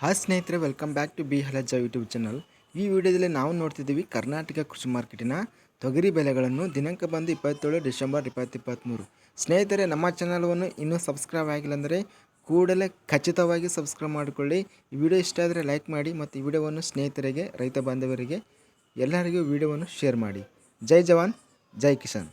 Hi ಸ್ನೇಹಿತರೆ welcome back to ಬಿ ಹಲಜ ಯೂಟ್ಯೂಬ್ ಚಾನಲ್ ಈ ವಿಡಿಯೋದಲ್ಲಿ ನಾವು ನೋಡ್ತಿದ್ದೀವಿ ಕರ್ನಾಟಕ ಕೃಷಿ ಮಾರ್ಕೆಟಿನ ತೊಗರಿ ಬೆಲೆಗಳನ್ನು ದಿನಾಂಕ ಬಂದು ಇಪ್ಪತ್ತೇಳು ಡಿಸೆಂಬರ್ ಇಪ್ಪತ್ತಿಪ್ಪತ್ತ್ಮೂರು ಸ್ನೇಹಿತರೆ, ನಮ್ಮ ಚಾನಲವನ್ನು ಇನ್ನೂ ಸಬ್ಸ್ಕ್ರೈಬ್ ಆಗಿಲ್ಲ ಅಂದರೆ ಕೂಡಲೇ ಖಚಿತವಾಗಿ ಸಬ್ಸ್ಕ್ರೈಬ್ ಮಾಡಿಕೊಳ್ಳಿ. ಈ ವಿಡಿಯೋ ಇಷ್ಟ ಆದರೆ ಲೈಕ್ ಮಾಡಿ ಮತ್ತು ಈ ವಿಡಿಯೋವನ್ನು ಸ್ನೇಹಿತರಿಗೆ, ರೈತ ಬಾಂಧವರಿಗೆ, ಎಲ್ಲರಿಗೂ ವಿಡಿಯೋವನ್ನು ಶೇರ್ ಮಾಡಿ. ಜೈ ಜವಾನ್, ಜೈ ಕಿಸಾನ್.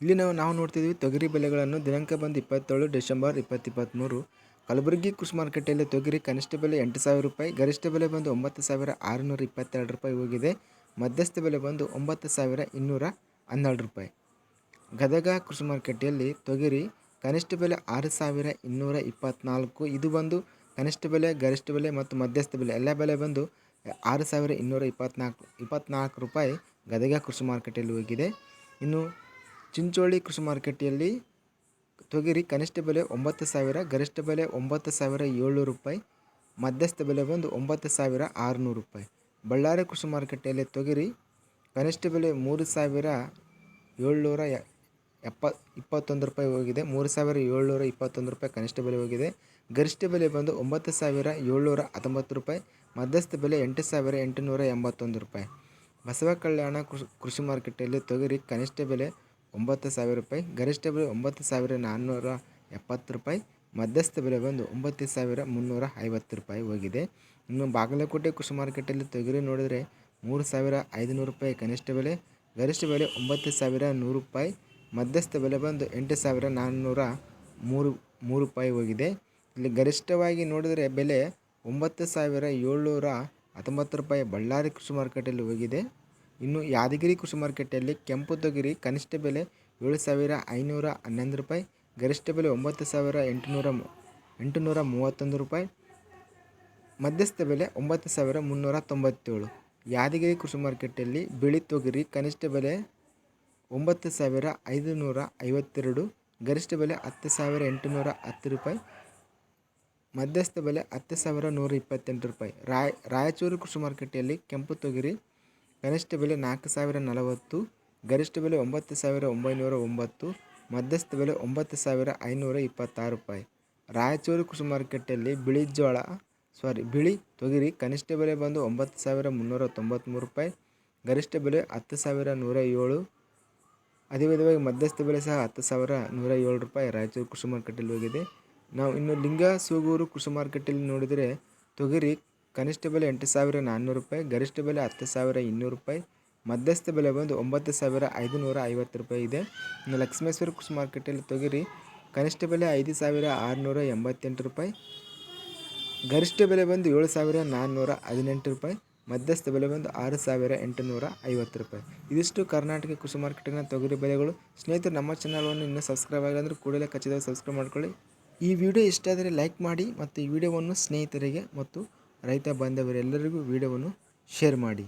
ಇಲ್ಲಿ ನಾವು ನಾವು ನೋಡ್ತಿದ್ದೀವಿ ತೊಗರಿ ಬೆಲೆಗಳನ್ನು ದಿನಾಂಕ ಬಂದು ಇಪ್ಪತ್ತೇಳು ಡಿಸೆಂಬರ್ ಇಪ್ಪತ್ತಿಪ್ಪತ್ತ್ಮೂರು ಕಲಬುರಗಿ ಕೃಷಿ ಮಾರುಕಟ್ಟೆಯಲ್ಲಿ ತೊಗರಿ ಕನಿಷ್ಠ ಬೆಲೆ ಎಂಟು ಸಾವಿರ ರೂಪಾಯಿ, ಗರಿಷ್ಠ ಬೆಲೆ ಬಂದು ಒಂಬತ್ತು ಸಾವಿರ ಆರುನೂರ ಇಪ್ಪತ್ತೆರಡು ರೂಪಾಯಿ ಹೋಗಿದೆ. ಮಧ್ಯಸ್ಥ ಬೆಲೆ ಬಂದು ಒಂಬತ್ತು ಸಾವಿರ ಇನ್ನೂರ ಹನ್ನೆರಡು ರೂಪಾಯಿ. ಗದಗ ಕೃಷಿ ಮಾರುಕಟ್ಟೆಯಲ್ಲಿ ತೊಗರಿ ಕನಿಷ್ಠ ಬೆಲೆ ಆರು ಸಾವಿರ ಇನ್ನೂರ ಇಪ್ಪತ್ತ್ನಾಲ್ಕು ಇದು ಬಂದು ಕನಿಷ್ಠ ಬೆಲೆ, ಗರಿಷ್ಠ ಬೆಲೆ ಮತ್ತು ಮಧ್ಯಸ್ಥ ಬೆಲೆ, ಎಲ್ಲ ಬೆಲೆ ಬಂದು ಆರು ಸಾವಿರ ಇನ್ನೂರ ಇಪ್ಪತ್ತ್ನಾಲ್ಕು ಇಪ್ಪತ್ತ್ನಾಲ್ಕು ರೂಪಾಯಿ ಗದಗ ಕೃಷಿ ಮಾರುಕಟ್ಟೆಯಲ್ಲಿ ಹೋಗಿದೆ. ಇನ್ನು ಚಿಂಚೋಳಿ ಕೃಷಿ ಮಾರ್ಕೆಟಲ್ಲಿ ತೊಗರಿ ಕನಿಷ್ಠ ಬೆಲೆ ಒಂಬತ್ತು ಸಾವಿರ, ಗರಿಷ್ಠ ಬೆಲೆ ಒಂಬತ್ತು ಸಾವಿರ ಏಳ್ನೂರು ರೂಪಾಯಿ, ಮಧ್ಯಸ್ಥ ಬೆಲೆ ಬಂದು ಒಂಬತ್ತು ಸಾವಿರ ಆರುನೂರು ರೂಪಾಯಿ. ಬಳ್ಳಾರಿ ಕೃಷಿ ಮಾರುಕಟ್ಟೆಯಲ್ಲಿ ತೊಗರಿ ಕನಿಷ್ಠ ಬೆಲೆ ಮೂರು ಸಾವಿರ ಏಳ್ನೂರ ಎಪ್ಪ, ಇಪ್ಪತ್ತೊಂದು ರೂಪಾಯಿ ಹೋಗಿದೆ. ಮೂರು ಸಾವಿರ ಏಳ್ನೂರ ಇಪ್ಪತ್ತೊಂದು ರೂಪಾಯಿ ಕನಿಷ್ಠ ಬೆಲೆ ಹೋಗಿದೆ. ಗರಿಷ್ಠ ಬೆಲೆ ಬಂದು ಒಂಬತ್ತು ಸಾವಿರ ಏಳ್ನೂರ ಹತ್ತೊಂಬತ್ತು ರೂಪಾಯಿ, ಮಧ್ಯಸ್ಥ ಬೆಲೆ ಎಂಟು ಸಾವಿರ ಎಂಟುನೂರ ಎಂಬತ್ತೊಂದು ರೂಪಾಯಿ. ಬಸವ ಕಲ್ಯಾಣ ಕೃಷಿ ಕೃಷಿ ಮಾರುಕಟ್ಟೆಯಲ್ಲಿ ತೊಗರಿ ಕನಿಷ್ಠ ಬೆಲೆ ಒಂಬತ್ತು ಸಾವಿರ ರೂಪಾಯಿ, ಗರಿಷ್ಠ ಬೆಲೆ ಒಂಬತ್ತು ಸಾವಿರ ನಾನ್ನೂರ ಎಪ್ಪತ್ತು ರೂಪಾಯಿ, ಮಧ್ಯಸ್ಥ ಬೆಲೆ ಬಂದು ಒಂಬತ್ತು ಸಾವಿರ ಮುನ್ನೂರ ಐವತ್ತು ರೂಪಾಯಿ ಹೋಗಿದೆ. ಇನ್ನು ಬಾಗಲಕೋಟೆ ಕೃಷಿ ಮಾರುಕಟ್ಟೆಯಲ್ಲಿ ತೊಗರಿ ನೋಡಿದರೆ ಮೂರು ಸಾವಿರ ಐದುನೂರು ರೂಪಾಯಿ ಕನಿಷ್ಠ ಬೆಲೆ, ಗರಿಷ್ಠ ಬೆಲೆ ಒಂಬತ್ತು ಸಾವಿರ ನೂರು ರೂಪಾಯಿ, ಮಧ್ಯಸ್ಥ ಬೆಲೆ ಬಂದು ಎಂಟು ಸಾವಿರ ನಾನ್ನೂರ ಮೂರು ಮೂರು ರೂಪಾಯಿ ಹೋಗಿದೆ. ಇಲ್ಲಿ ಗರಿಷ್ಠವಾಗಿ ನೋಡಿದರೆ ಬೆಲೆ ಒಂಬತ್ತು ಸಾವಿರ ಏಳ್ನೂರ ಹತ್ತೊಂಬತ್ತು ರೂಪಾಯಿ ಬಳ್ಳಾರಿ ಕೃಷಿ ಮಾರುಕಟ್ಟೆಯಲ್ಲಿ ಹೋಗಿದೆ. ಇನ್ನು ಯಾದಗಿರಿ ಕೃಷಿ ಮಾರುಕಟ್ಟೆಯಲ್ಲಿ ಕೆಂಪು ತೊಗರಿ ಕನಿಷ್ಠ ಬೆಲೆ ಏಳು ಸಾವಿರ ಐನೂರ ಹನ್ನೊಂದು ರೂಪಾಯಿ, ಗರಿಷ್ಠ ಬೆಲೆ ಒಂಬತ್ತು ಸಾವಿರ ಎಂಟುನೂರ ಎಂಟುನೂರ ಮೂವತ್ತೊಂದು ರೂಪಾಯಿ, ಮಧ್ಯಸ್ಥ ಬೆಲೆ ಒಂಬತ್ತು ಸಾವಿರ ಮುನ್ನೂರ ತೊಂಬತ್ತೇಳು. ಯಾದಗಿರಿ ಕೃಷಿ ಮಾರುಕಟ್ಟೆಯಲ್ಲಿ ಬಿಳಿ ತೊಗರಿ ಕನಿಷ್ಠ ಬೆಲೆ ಒಂಬತ್ತು ಸಾವಿರ ಐದುನೂರ ಐವತ್ತೆರಡು, ಗರಿಷ್ಠ ಬೆಲೆ ಹತ್ತು ಸಾವಿರ ಎಂಟುನೂರ ಹತ್ತು ರೂಪಾಯಿ, ಮಧ್ಯಸ್ಥ ಬೆಲೆ ಹತ್ತು ಸಾವಿರ ನೂರ ಇಪ್ಪತ್ತೆಂಟು ರೂಪಾಯಿ. ರಾಯ್ ರಾಯಚೂರು ಕೃಷಿ ಮಾರುಕಟ್ಟೆಯಲ್ಲಿ ಕೆಂಪು ತೊಗರಿ ಕನಿಷ್ಠ ಬೆಲೆ ನಾಲ್ಕು ಸಾವಿರ ನಲವತ್ತು, ಗರಿಷ್ಠ ಬೆಲೆ ಒಂಬತ್ತು ಸಾವಿರ ಒಂಬೈನೂರ ಒಂಬತ್ತು, ಮಧ್ಯಸ್ಥ ಬೆಲೆ ಒಂಬತ್ತು ಸಾವಿರ ಐನೂರ ಇಪ್ಪತ್ತಾರು ರೂಪಾಯಿ. ರಾಯಚೂರು ಕೃಷಿ ಮಾರುಕಟ್ಟೆಯಲ್ಲಿ ಬಿಳಿ ಜೋಳ ಸಾರಿ ಬಿಳಿ ತೊಗರಿ ಕನಿಷ್ಠ ಬೆಲೆ ಬಂದು ಒಂಬತ್ತು ಸಾವಿರ ಮುನ್ನೂರ ತೊಂಬತ್ತ್ಮೂರು ರೂಪಾಯಿ, ಗರಿಷ್ಠ ಬೆಲೆ ಹತ್ತು ಸಾವಿರ ನೂರ ಏಳು ಅದೇ ವಿಧವಾಗಿ ಮಧ್ಯಸ್ಥ ಬೆಲೆ ಸಹ ಹತ್ತು ಸಾವಿರ ನೂರ ಏಳು ರೂಪಾಯಿ ರಾಯಚೂರು ಕೃಷಿ ಮಾರುಕಟ್ಟೆಯಲ್ಲಿ ಹೋಗಿದೆ. ನಾವು ಇನ್ನು ಲಿಂಗ ಸೂಗೂರು ಕೃಷಿ ಮಾರುಕಟ್ಟೆಯಲ್ಲಿ ನೋಡಿದರೆ ತೊಗರಿ ಕನಿಷ್ಠ ಬೆಲೆ ಎಂಟು ಸಾವಿರ ನಾನ್ನೂರು ರೂಪಾಯಿ, ಗರಿಷ್ಠ ಬೆಲೆ ಹತ್ತು ಸಾವಿರ ಇನ್ನೂರು ರೂಪಾಯಿ, ಮಧ್ಯಸ್ಥ ಬೆಲೆ ಬಂದು ಒಂಬತ್ತು ಸಾವಿರ ಐದುನೂರ ಐವತ್ತು ರೂಪಾಯಿ ಇದೆ. ಇನ್ನು ಲಕ್ಷ್ಮೇಶ್ವರ ಕೃಷಿ ಮಾರ್ಕೆಟಲ್ಲಿ ತೊಗರಿ, ಕನಿಷ್ಠ ಬೆಲೆ ಐದು ಸಾವಿರ ಆರುನೂರ ಎಂಬತ್ತೆಂಟು ರೂಪಾಯಿ, ಗರಿಷ್ಠ ಬೆಲೆ ಬಂದು ಏಳು ಸಾವಿರ ನಾನ್ನೂರ ಹದಿನೆಂಟು ರೂಪಾಯಿ, ಮಧ್ಯಸ್ಥ ಬೆಲೆ ಬಂದು ಆರು ಸಾವಿರ ಎಂಟುನೂರ ಐವತ್ತು ರೂಪಾಯಿ. ಇದಿಷ್ಟು ಕರ್ನಾಟಕ ಕೃಷಿ ಮಾರ್ಕೆಟಿನ ತೊಗರಿ ಬೆಲೆಗಳು. ಸ್ನೇಹಿತರು, ನಮ್ಮ ಚಾನಲನ್ನು ಇನ್ನೂ ಸಬ್ಸ್ಕ್ರೈಬ್ ಆಗಿಲ್ಲ ಅಂದರೆ ಕೂಡಲೇ ಖಚಿತವಾಗಿ ಸಬ್ಸ್ಕ್ರೈಬ್ ಮಾಡ್ಕೊಳ್ಳಿ. ಈ ವಿಡಿಯೋ ಇಷ್ಟ ಆದರೆ ಲೈಕ್ ಮಾಡಿ ಮತ್ತು ಈ ವಿಡಿಯೋವನ್ನು ಸ್ನೇಹಿತರಿಗೆ ಮತ್ತು ರೈತ ಬಾಂಧವರೆಲ್ಲರಿಗೂ ವಿಡಿಯೋವನ್ನು ಶೇರ್ ಮಾಡಿ.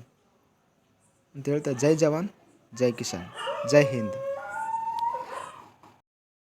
ಅಂತ ಹೇಳ್ತಾ ಜೈ ಜವಾನ್ ಜೈ ಕಿಸಾನ್ ಜೈ ಹಿಂದ್.